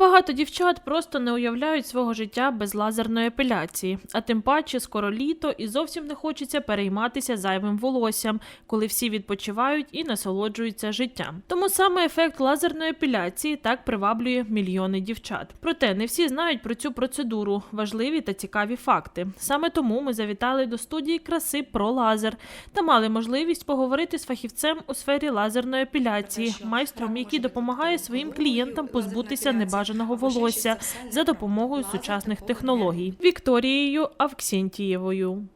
Багато дівчат просто не уявляють свого життя без лазерної епіляції, а тим паче скоро літо і зовсім не хочеться перейматися зайвим волоссям, коли всі відпочивають і насолоджуються життям. Тому саме ефект лазерної епіляції так приваблює мільйони дівчат. Проте не всі знають про цю процедуру, важливі та цікаві факти. Саме тому ми завітали до студії краси про лазер та мали можливість поговорити з фахівцем у сфері лазерної епіляції, майстром, який допомагає своїм клієнтам позбутися небажаного волосся за допомогою сучасних технологій. Вікторією Авксентієвою.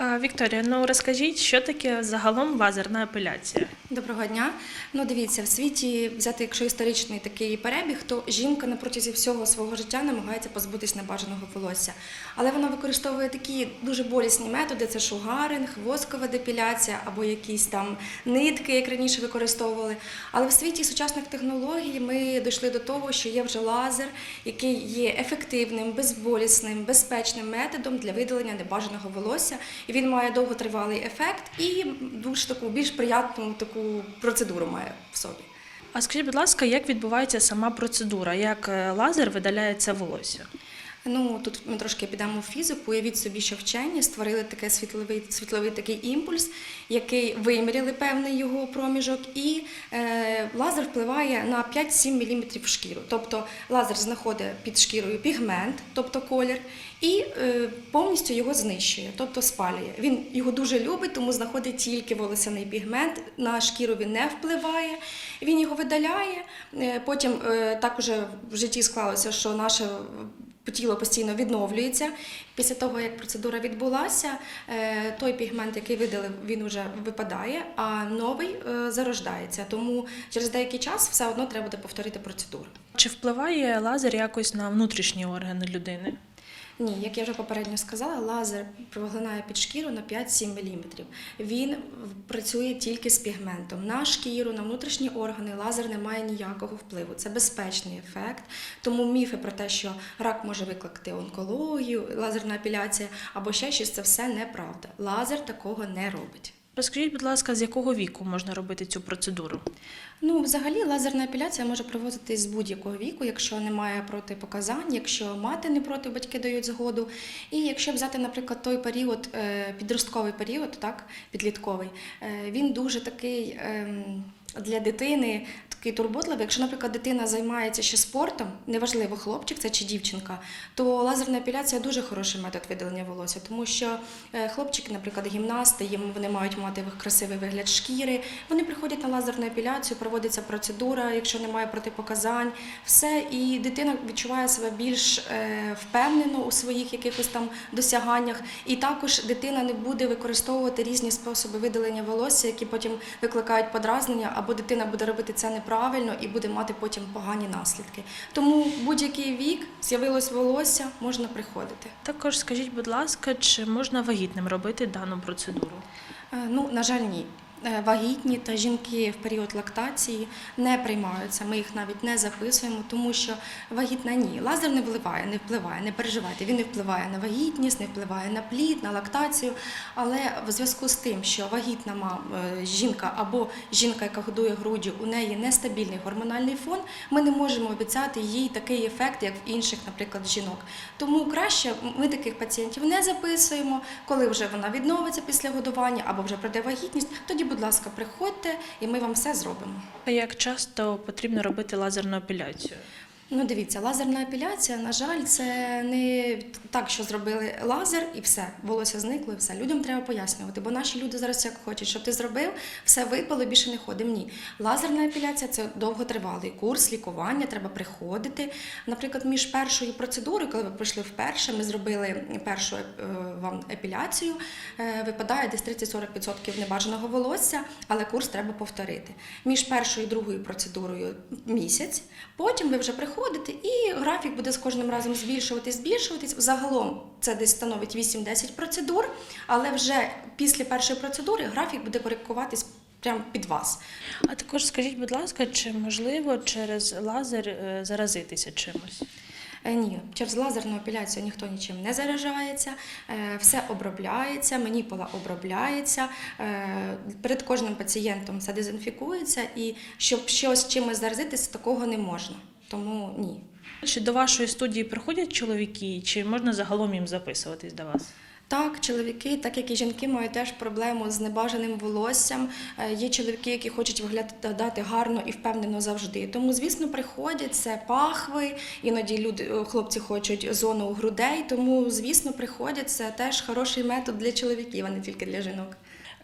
Вікторія, ну розкажіть, що таке загалом лазерна епіляція? Доброго дня. Ну дивіться, в світі взяти, якщо історичний такий перебіг, то жінка на протязі всього свого життя намагається позбутись небажаного волосся. Але вона використовує такі дуже болісні методи: це шугаринг, воскова депіляція або якісь там нитки, як раніше використовували. Але в світі сучасних технологій ми дійшли до того, що є вже лазер, який є ефективним, безболісним, безпечним методом для видалення небажаного волосся. І він має довготривалий ефект і більш таку більш приятну таку процедуру має в собі. А скажіть, будь ласка, як відбувається сама процедура? Як е, лазер видаляється волосся? Ну тут ми трошки підемо в фізику. Уявіть собі, що вчені створили таке світловий світловий такий імпульс, який виміряли певний його проміжок, і е, лазер впливає на 5-7 мм шкіру. Тобто лазер знаходить під шкірою пігмент, тобто колір, і е, повністю його знищує, тобто спалює. Він його дуже любить, тому знаходить тільки волосяний пігмент. На шкіру він не впливає. Він його видаляє. Е, потім е, так в житті склалося, що наше тіло постійно відновлюється. Після того, як процедура відбулася, е, той пігмент, який видалив, він вже випадає, а новий е, зарождається. Тому через деякий час все одно треба буде повторити процедуру. Чи впливає лазер якось на внутрішні органи людини? Ні, як я вже попередньо сказала, лазер проглинає під шкіру на 5-7 мм. Він працює тільки з пігментом. На шкіру, на внутрішні органи лазер не має ніякого впливу. Це безпечний ефект. Тому міфи про те, що рак може викликати онкологію, лазерна апіляція або ще щось, це все неправда. Лазер такого не робить. Розкажіть, будь ласка, з якого віку можна робити цю процедуру? Ну, взагалі, лазерна епіляція може проводитись з будь-якого віку, якщо немає протипоказань, якщо мати не проти, батьки дають згоду. І якщо взяти, наприклад, той період, е, підростковий період, так, підлітковий, е, він дуже такий ем, для дитини. Такий турботливий. Якщо, наприклад, дитина займається ще спортом, неважливо, хлопчик це чи дівчинка, то лазерна епіляція дуже хороший метод видалення волосся, тому що е, хлопчики, наприклад, гімнасти, їм вони мають мати красивий вигляд шкіри. Вони приходять на лазерну епіляцію, проводиться процедура, якщо немає протипоказань, все, і дитина відчуває себе більш е, впевнено у своїх якихось там досяганнях. І також дитина не буде використовувати різні способи видалення волосся, які потім викликають подразнення, або дитина буде робити це неправильно і буде мати потім погані наслідки. Тому будь-який вік з'явилось волосся, можна приходити. Також скажіть, будь ласка, чи можна вагітним робити дану процедуру? Е, Ну, на жаль, ні. Е, Вагітні та жінки в період лактації не приймаються. Ми їх навіть не записуємо, тому що вагітна ні. Лазер не впливає, не впливає, не переживайте. Він не впливає на вагітність, не впливає на плід, на лактацію. Але в зв'язку з тим, що вагітна мам, е, жінка або жінка, яка годує груддю, у неї нестабільний гормональний фон, ми не можемо обіцяти їй такий ефект, як в інших, наприклад, жінок. Тому краще ми таких пацієнтів не записуємо. Коли вже вона відновиться після годування або вже пройде вагітність, тоді, будь ласка, приходьте і ми вам все зробимо. Як часто потрібно робити лазерну епіляцію? Ну, дивіться, лазерна епіляція, на жаль, це не так, що зробили лазер і все, волосся зникло і все. Людям треба пояснювати, бо наші люди зараз як хочуть, щоб ти зробив, все випало, більше не ходимо. Ні. Лазерна епіляція це довготривалий курс лікування, треба приходити. Наприклад, між першою процедурою, коли ви прийшли вперше, ми зробили першу е, вам епіляцію, е, випадає десь 30-40% небажаного волосся, але курс треба повторити. Між першою і другою процедурою місяць, потім ви вже приходите, і графік буде з кожним разом збільшуватись, збільшуватись. Загалом це десь становить 8-10 процедур, але вже після першої процедури графік буде коригуватись прямо під вас. А також скажіть, будь ласка, чи можливо через лазер е, заразитися чимось? Е, Ні, через лазерну епіляцію ніхто нічим не заражається, е, все обробляється, маніпола обробляється. Перед кожним пацієнтом все дезінфікується, і щоб щось чимось заразитися, такого не можна. Тому ні. Чи до вашої студії приходять чоловіки, чи можна загалом їм записуватись до вас? Так, чоловіки, так як і жінки, мають теж проблему з небажаним волоссям. Е, Є чоловіки, які хочуть виглядати гарно і впевнено завжди. Тому, звісно, приходять це пахви. Іноді люди, е, хлопці хочуть зону грудей. Тому, звісно, приходять це теж хороший метод для чоловіків, а не тільки для жінок.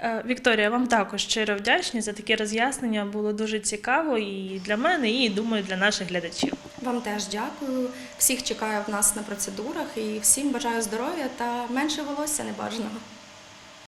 Е, Вікторія, вам також щиро вдячні за такі роз'яснення. Було дуже цікаво і для мене, і думаю, для наших глядачів. Вам теж дякую. Всіх чекаю в нас на процедурах і всім бажаю здоров'я та менше волосся небажаного.